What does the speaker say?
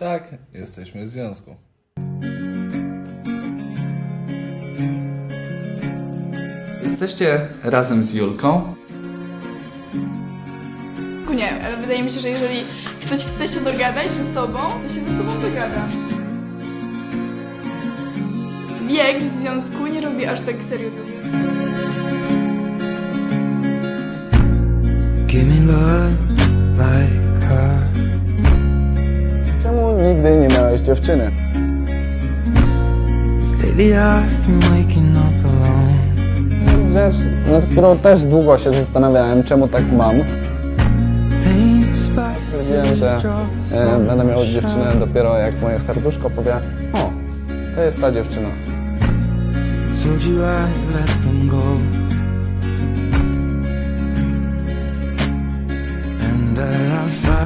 Tak, jesteśmy w związku. Jesteście razem z Julką? Nie, ale wydaje mi się, że jeżeli ktoś chce się dogadać ze sobą, to się ze sobą dogada. Wiek w związku nie robi aż tak serio dużo. Give me love jest rzecz, nad którą też długo się zastanawiałem, czemu tak mam. Stwierdziłem, że e, będę miał dziewczynę dopiero jak moje serduszko powie o, to jest ta dziewczyna. I. And that.